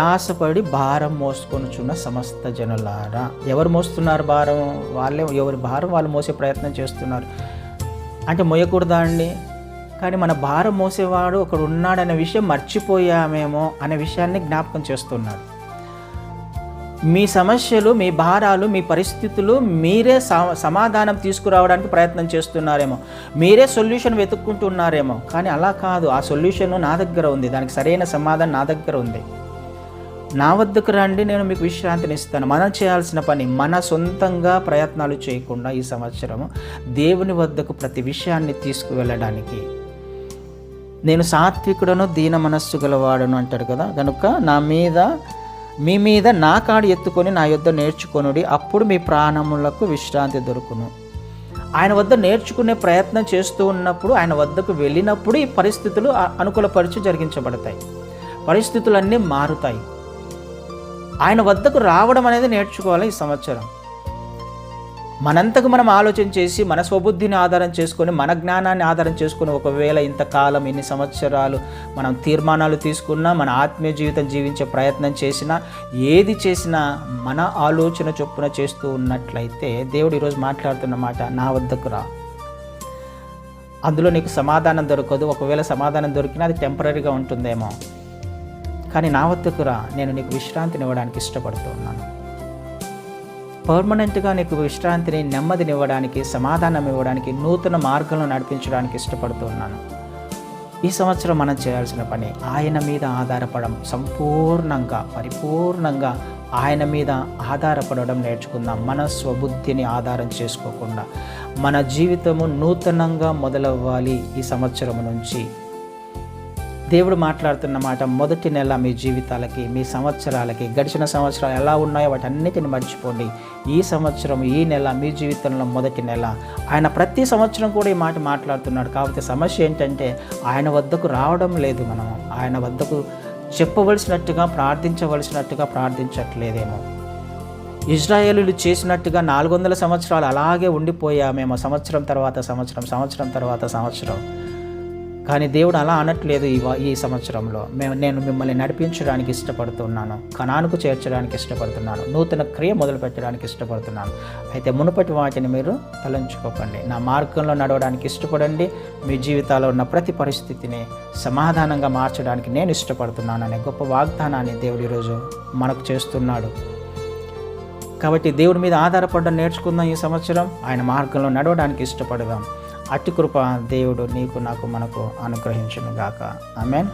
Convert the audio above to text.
ఆశపడి భారం మోసుకొనుచున్న సమస్త జనులారా. ఎవరు మోస్తున్నారు భారం? వాళ్ళే ఎవరి భారం? వాళ్ళు మోసే ప్రయత్నం చేస్తున్నారు. అంటే మోయకూడదా అండి? కానీ మన భారం మోసేవాడు ఒకడు ఉన్నాడనే విషయం మర్చిపోయామేమో అనే విషయాన్ని జ్ఞాపకం చేస్తున్నాడు. మీ సమస్యలు మీ భారాలు మీ పరిస్థితులు మీరే సమాధానం తీసుకురావడానికి ప్రయత్నం చేస్తున్నారేమో. మీరే సొల్యూషన్ వెతుక్కుంటున్నారేమో. కానీ అలా కాదు. ఆ సొల్యూషన్ నా దగ్గర ఉంది. దానికి సరైన సమాధానం నా దగ్గర ఉంది. నా వద్దకు రండి నేను మీకు విశ్రాంతిని ఇస్తాను. మనం చేయాల్సిన పని మన సొంతంగా ప్రయత్నాలు చేయకుండా ఈ సంవత్సరం దేవుని వద్దకు ప్రతి విషయాన్ని తీసుకువెళ్ళడానికి. నేను సాత్వికుడను దీన మనస్సు గలవాడను అంటాడు కదా. కనుక నా మీద మీ మీద నా కాడు ఎత్తుకొని నా యొద్ద నేర్చుకొనుడి అప్పుడు మీ ప్రాణములకు విశ్రాంతి దొరుకును. ఆయన వద్ద నేర్చుకునే ప్రయత్నం చేస్తూ ఉన్నప్పుడు ఆయన వద్దకు వెళ్ళినప్పుడు ఈ పరిస్థితులు అనుకూలపరిచి జరిగించబడతాయి. పరిస్థితులన్నీ మారుతాయి. ఆయన వద్దకు రావడం అనేది నేర్చుకోవాలి ఈ సంవత్సరం. మనంతకు మనం ఆలోచన చేసి మన స్వబుద్ధిని ఆధారం చేసుకొని మన జ్ఞానాన్ని ఆధారం చేసుకొని ఒకవేళ ఇంతకాలం ఇన్ని సంవత్సరాలు మనం తీర్మానాలు తీసుకున్నా మన ఆత్మీయ జీవితం జీవించే ప్రయత్నం చేసినా ఏది చేసినా మన ఆలోచన చొప్పున చేస్తూ ఉన్నట్లయితే దేవుడు ఈరోజు మాట్లాడుతున్న మాట నా వద్దకు రా. అందులో నీకు సమాధానం దొరకదు. ఒకవేళ సమాధానం దొరికినా అది టెంపరీగా ఉంటుందేమో. కానీ నా వద్దకు రా నేను నీకు విశ్రాంతిని ఇవ్వడానికి ఇష్టపడుతున్నాను. పర్మనెంట్గా నీకు విశ్రాంతిని నెమ్మదిని ఇవ్వడానికి సమాధానం ఇవ్వడానికి నూతన మార్గంలో నడిపించడానికి ఇష్టపడుతున్నాను. ఈ సంవత్సరం మనం చేయాల్సిన పని ఆయన మీద ఆధారపడడం సంపూర్ణంగా పరిపూర్ణంగా ఆయన మీద ఆధారపడడం నేర్చుకుందాం. మన స్వబుద్ధిని ఆధారం చేసుకోకుండా మన జీవితము నూతనంగా మొదలవ్వాలి ఈ సంవత్సరం నుంచి. దేవుడు మాట్లాడుతున్న మాట మొదటి నెల మీ జీవితాలకి మీ సంవత్సరాలకి గడిచిన సంవత్సరాలు ఎలా ఉన్నాయో వాటన్నిటిని మర్చిపోండి. ఈ సంవత్సరం ఈ నెల మీ జీవితంలో మొదటి నెల. ఆయన ప్రతి సంవత్సరం కూడా ఈ మాట మాట్లాడుతున్నాడు. కాకపోతే సమస్య ఏంటంటే ఆయన వద్దకు రావడం లేదు మనం. ఆయన వద్దకు చెప్పవలసినట్టుగా ప్రార్థించవలసినట్టుగా ప్రార్థించట్లేదేమో. ఇజ్రాయేలీలు చేసినట్టుగా నాలుగు వందల సంవత్సరాలు అలాగే ఉండిపోయామేమో. సంవత్సరం తర్వాత సంవత్సరం సంవత్సరం తర్వాత సంవత్సరం. కానీ దేవుడు అలా అనట్లేదు ఈ ఈ సంవత్సరంలో. మేము నేను మిమ్మల్ని నడిపించడానికి ఇష్టపడుతున్నాను. కణానికి చేర్చడానికి ఇష్టపడుతున్నాను. నూతన క్రియ మొదలు పెట్టడానికి ఇష్టపడుతున్నాను. అయితే మునుపటి వాటిని మీరు తలంచుకోకండి. నా మార్గంలో నడవడానికి ఇష్టపడండి. మీ జీవితాల్లో ఉన్న ప్రతి పరిస్థితిని సమాధానంగా మార్చడానికి నేను ఇష్టపడుతున్నాను అనే గొప్ప వాగ్దానాన్ని దేవుడు ఈరోజు మనకు చేస్తున్నాడు. కాబట్టి దేవుడి మీద ఆధారపడడం నేర్చుకుందాం ఈ సంవత్సరం. ఆయన మార్గంలో నడవడానికి ఇష్టపడదాం. అట్టి కృప దేవుడు నీకు నాకు మనకు అనుగ్రహించును గాక ఆమెన్.